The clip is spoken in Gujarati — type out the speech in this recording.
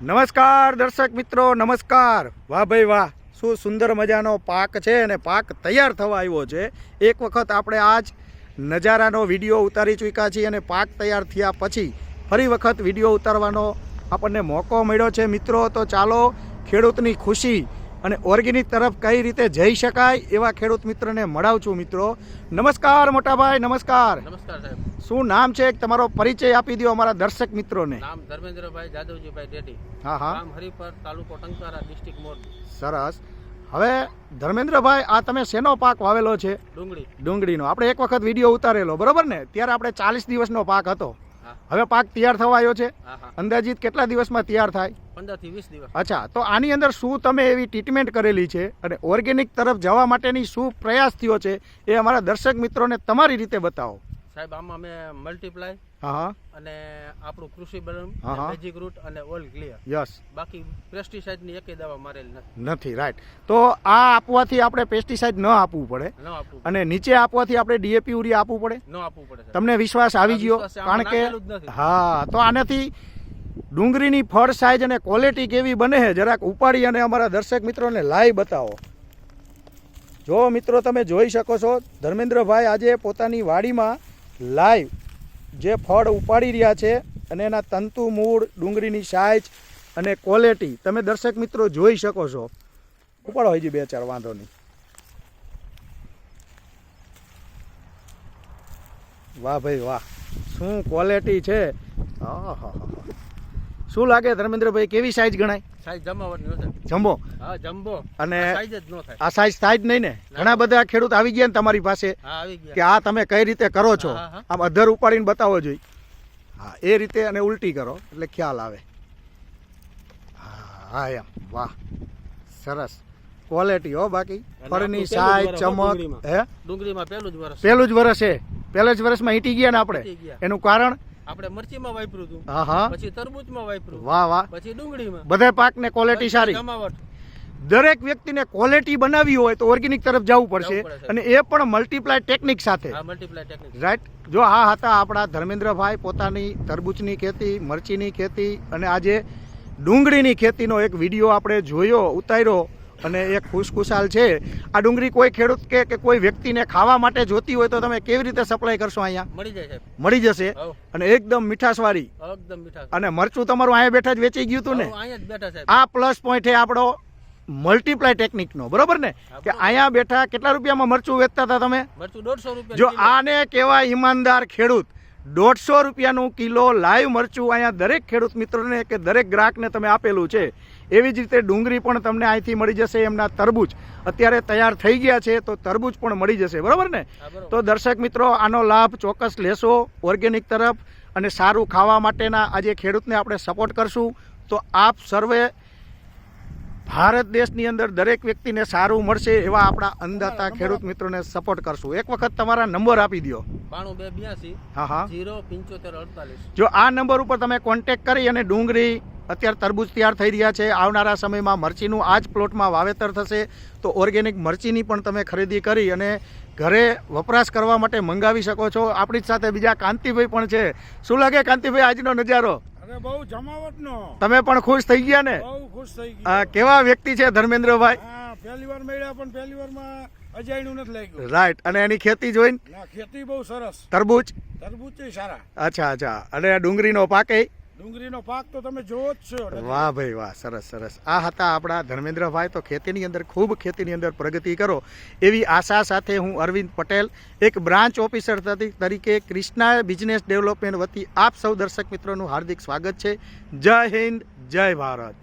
નમસ્કાર દર્શક મિત્રો, નમસ્કાર. વાહ ભાઈ વાહ, શું સુંદર મજાનો પાક છે અને પાક તૈયાર થવા આવ્યો છે. એક વખત આપણે આજ નજારાનો વીડિયો ઉતારી ચૂક્યા છીએ અને પાક તૈયાર થયા પછી ફરી વખત વીડિયો ઉતારવાનો આપણને મોકો મળ્યો છે. મિત્રો, તો ચાલો ખેડૂતની ખુશી અને ઓર્ગેનિક તરફ કઈ રીતે જઈ શકાય એવા ખેડૂત મિત્રને મળાવું છું મિત્રો. નમસ્કાર મોટાભાઈ નમસ્કાર. નમસ્કાર સાહેબ. શું નામ છે? તમારો પરિચય આપી દો અમારા દર્શક મિત્રોને. નામ ધર્મેન્દ્રભાઈ જાદવજીભાઈ ડેડી હા હા. નામ હરિપર તાલુકો ટંકારા ડિસ્ટ્રિક્ટ મોરબી. સરસ. હવે ધર્મેન્દ્રભાઈ આ તમે શેનો પાક વાવેલો છે? ડુંગળી. ડુંગળીનો. આપણે એક વખત વીડિયો ઉતારેલો બરોબર ને? ત્યારે આપણે ચાલીસ દિવસનો પાક હતો. હવે પાક તૈયાર થવા આવ્યો છે. અંદાજિત કેટલા દિવસમાં તૈયાર થાય? પંદરથી વીસ દિવસ. અચ્છા તો આની અંદર શું તમે એવી ટ્રીટમેન્ટ કરેલી છે? અને ઓર્ગેનિક તરફ જવા માટેની શું પ્રયાસ થયો છે એ અમારા દર્શક મિત્રોને તમારી રીતે બતાવો. સાહેબ આમાં મેં મલ્ટીપ્લાય હા અને આપણું કૃષિ બલમ. મેજિક રૂટ અને ઓલ ક્લિયર યસ બાકી પેસ્ટિસાઇડની એકેય દવા મારેલી નથી. નથી રાઈટ તો આ આપવાથી આપણે પેસ્ટિસાઇડ ન આપવું પડે. ન આપવું અને નીચે આપવાથી આપણે ડીએપી યુરિયા આપવું પડે. ન આપવું પડે તમને વિશ્વાસ આવી ગયો કારણ કે. હા તો આનાથી ડુંગળીની ફળ સાઈઝ અને ક્વોલિટી કેવી બને છે જરાક ઉપાડી અને અમારા દર્શક મિત્રોને લાઈવ બતાવો. જો મિત્રો તમે જોઈ શકો છો ધર્મેન્દ્રભાઈ આજે પોતાની વાડીમાં લાઈવ. જે ફળ ઉપાડી રહ્યા છે અને એના તંતુ, મૂળ, ડુંગળીની સાઇઝ અને ક્વોલિટી તમે દર્શક મિત્રો જોઈ શકો છો. ઉપાડો હજી બે, ચાર, વાંધો નહીં. વાહ ભાઈ વાહ. શું ક્વોલિટી છે? આહાહા. શું લાગે ધર્મેન્દ્રભાઈ કેવી સાઈઝ ગણાય? સાઈઝ જમાવટની જમ્બો? હા જમ્બો. અને સાઈઝ જ ન થાય. આ સાઈઝ થાય જ નહીં ને? ઘણા બધા ખેડૂત આવી ગયા ને તમારી પાસે કે આ તમે કઈ રીતે કરો છો. આમ અધર ઉપાડીને બતાવો જોઈએ હા એ રીતે અને ઉલટી કરો એટલે ખ્યાલ આવે. હા એમ. વાહ. સરસ. ક્વોલિટી હો બાકી. ફરની ફળની સાઈઝ ચમક હે? ડુંગળીમાં પહેલું જ વર્ષ પહેલું જ વર્ષ છે. પહેલા જ વર્ષમાં હીટી ગયા ને આપણે? એનું કારણ? આપણે મરચીમાં વાપર્યું હતું. હા હા. પછી તરબૂચમાં વાપર્યું. વાહ વાહ. પછી ડુંગળીમાં. બધા પાકને ક્વોલિટી સારી. દરેક વ્યક્તિને ક્વોલિટી બનાવવી હોય તો ઓર્ગેનિક તરફ જવું પડશે. અને એ પણ મલ્ટીપ્લાય ટેકનિક સાથે. રાઈટ જો આ હતા આપણા ધર્મેન્દ્રભાઈ પોતાની તરબૂચની ખેતી મરચીની ખેતી અને આજે ડુંગળીની ખેતીનો એક વીડિયો આપણે જોયો ઉતાર્યો. અને એ ખુશખુશાલ છે. આ ડુંગળી કોઈ ખેડૂત કે કે કોઈ વ્યક્તિને ખાવા માટે જોતી હોય તો તમે કેવી રીતે સપ્લાય કરશો અહીંયા? મળી જશે મળી જશે? અને એકદમ મીઠાશવાળી. એકદમ મીઠા અને મરચું તમારું અહીંયા બેઠા જ વેચી ગયું હતું ને? આ પ્લસ પોઈન્ટ છે આપણો મલ્ટીપ્લાય ટેકનિકનો બરોબર ને? કે અહીંયા બેઠા કેટલા રૂપિયામાં મરચું વેચતા હતા તમે? મરચું દોઢસો રૂપિયા જો આને કહેવાય ઈમાનદાર ખેડૂત. દોઢસો રૂપિયાનું કિલો લાઈવ મરચું અહીંયા દરેક ખેડૂત મિત્રોને કે દરેક ગ્રાહકને તમે આપેલું છે. એવી જ રીતે ડુંગળી પણ તમને અહીંથી મળી જશે એમના તરબૂચ. અત્યારે તૈયાર થઈ ગયા છે તો તરબૂચ પણ મળી જશે. બરાબર ને? તો દર્શક મિત્રો આનો લાભ ચોક્કસ લેશો ઓર્ગેનિક તરફ અને સારું ખાવા માટેના આજે ખેડૂતને આપણે સપોર્ટ કરશું. તો આપ સર્વે ભારત દેશની અંદર દરેક વ્યક્તિને સારું મળશે એવા આપણા અંદાતા ખેડૂત મિત્રોને સપોર્ટ કરશું. એક વખત તમારા નંબર આપી દો જો આ નંબર ઉપર તમે કોન્ટેક્ટ કરી અને ડુંગળી અત્યારે તરબૂચ તૈયાર થઈ રહ્યા છે. આવનારા સમયમાં મરચીનું આ જ પ્લોટમાં વાવેતર થશે. તો ઓર્ગેનિક મરચીની પણ તમે ખરીદી કરી અને ઘરે વપરાશ કરવા માટે મંગાવી શકો છો. આપણી જ સાથે બીજા કાંતિભાઈ પણ છે. શું લાગે કાંતિભાઈ આજનો નજારો? અરે બહુ જમાવટનો. તમે પણ ખુશ થઈ ગયા ને? બહુ ખુશ થઈ ગયા. કેવા વ્યક્તિ છે ધર્મેન્દ્રભાઈ? હા પહેલી વાર મળ્યા પણ પહેલી વારમાં રાઈટ અને એની ખેતી જોઈને? ખેતી બહુ સરસ. તરબૂચ? તરબૂચ સારા. અચ્છા અચ્છા. અને ડુંગળીનો પાકે ડુંગળીનો પાક તો તમે જોવો જ છો વાહ ભાઈ વાહ, સરસ સરસ. આ હતા આપણા ધર્મેન્દ્રભાઈ, તો ખેતીની અંદર ખૂબ ખેતીની અંદર પ્રગતિ કરો એવી આશા સાથે હું અરવિંદ પટેલ, એક બ્રાન્ચ ઓફિસર તરી- તરીકે ક્રિષ્ના બિઝનેસ ડેવલપમેન્ટ વતી આપ સૌ દર્શક મિત્રોનું હાર્દિક સ્વાગત છે. જય હિન્દ, જય ભારત.